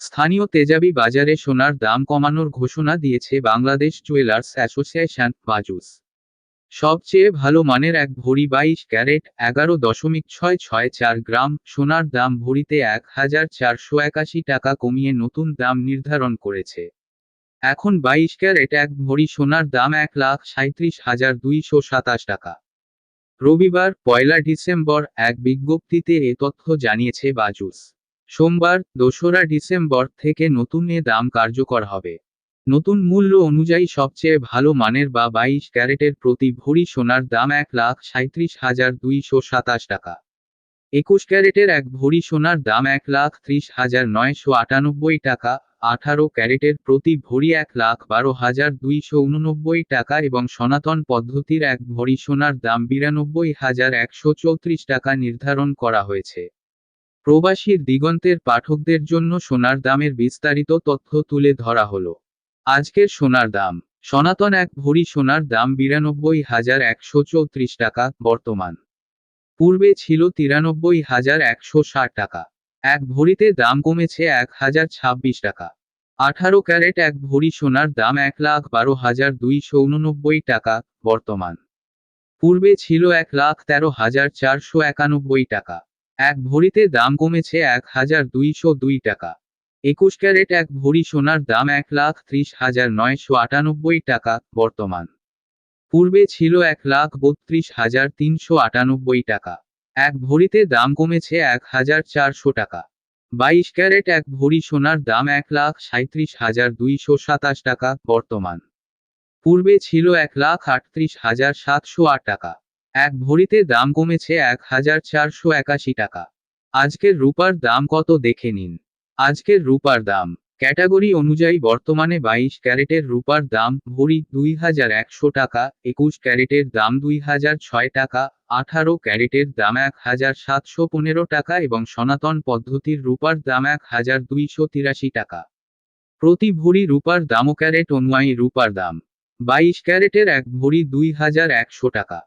স্থানীয় তেজাবি বাজারে সোনার দাম কমানোর ঘোষণা দিয়েছে বাংলাদেশ জুয়েলার্স অ্যাসোসিয়েশন, বাজুস। সবচেয়ে ভালো মানের এক ভরি বাইশ ক্যারেট, এগারো দশমিক ছয় ছয় চার গ্রাম, সোনার দাম ভরিতে এক হাজার চারশো একাশি টাকা কমিয়ে নতুন দাম নির্ধারণ করেছে। এখন বাইশ ক্যারেট এক ভরি সোনার দাম এক লাখ সাঁত্রিশ হাজার দুইশো সাতাশ টাকা। রবিবার, পয়লা ডিসেম্বর, এক বিজ্ঞপ্তিতে এ তথ্য জানিয়েছে বাজুস। সোমবার, দোসরা ডিসেম্বর থেকে নতুন এ দাম কার্যকর হবে। নতুন মূল্য অনুযায়ী সবচেয়ে ভালো মানের বা বাইশ ক্যারেটের প্রতি ভরি সোনার দাম এক লাখ সাঁত্রিশ হাজার দুইশো সাতাশ টাকা। একুশ ক্যারেটের এক ভরি সোনার দাম এক লাখ ত্রিশ হাজার নয়শো আটানব্বই টাকা, আঠারো ক্যারেটের প্রতি ভরি এক লাখ বারো হাজার দুইশো উননব্বই টাকা এবং সনাতন পদ্ধতির এক ভরি সোনার দাম বিরানব্বই হাজার একশো চৌত্রিশ টাকা নির্ধারণ করা হয়েছে। প্রবাসীর দিগন্তের পাঠকদের জন্য সোনার দামের বিস্তারিত তথ্য তুলে ধরা হলো। আজকের সোনার দাম। সনাতন এক ভরি সোনার দাম বিরানব্বই হাজার একশো চৌত্রিশ টাকা, বর্তমান। পূর্বে ছিল তিরানব্বই হাজার একশো ষাট টাকা। এক ভরিতে দাম কমেছে এক হাজার ছাব্বিশ টাকা। আঠারো ক্যারেট এক ভরি সোনার দাম এক লাখ বারো হাজার দুইশো উননব্বই টাকা, বর্তমান। পূর্বে ছিল এক লাখ তেরো হাজার চারশো একানব্বই টাকা। এক ভরিতে দাম কমেছে এক হাজার দুইশো দুই টাকা। একুশ ক্যারেট এক ভরি সোনার দাম এক লাখ ত্রিশ হাজার নয়শো আটানব্বই টাকা বর্তমান। পূর্বে ছিল এক লাখ বত্রিশ হাজার তিনশো আটানব্বই টাকা। এক ভরিতে দাম কমেছে এক হাজার চারশো টাকা। বাইশ ক্যারেট এক ভরি সোনার দাম এক লাখ সাঁত্রিশ হাজার দুইশো সাতাশ টাকা বর্তমান। পূর্বে ছিল এক লাখ আটত্রিশ হাজার সাতশো আট টাকা। এক ভরিতে দাম কমেছে এক হাজার চারশো একাশি টাকা। আজকের রূপার দাম কত দেখে নিন। আজকের রূপার দাম। ক্যাটাগরি অনুযায়ী বর্তমানে বাইশ ক্যারেটের রূপার দাম ভরি দুই হাজার একশো টাকা, একুশ ক্যারেটের দাম দুই হাজার ছয় টাকা, আঠারো ক্যারেটের দাম এক হাজার সাতশো পনেরো টাকা এবং সনাতন পদ্ধতির রূপার দাম এক হাজার দুইশো তিরাশি টাকা। প্রতি ভরি রূপার দামও ক্যারেট অনুযায়ী রূপার দাম। বাইশ ক্যারেটের এক ভরি দুই হাজার একশো টাকা।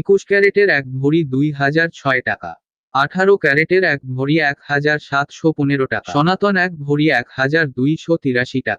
একুশ ক্যারেটের এক ভরি দুই হাজার ছয় টাকা। আঠারো ক্যারেটের এক ভরি এক হাজার সাতশো পনেরো টাকা। সনাতন এক ভরি এক হাজার দুইশো তিরাশি টাকা।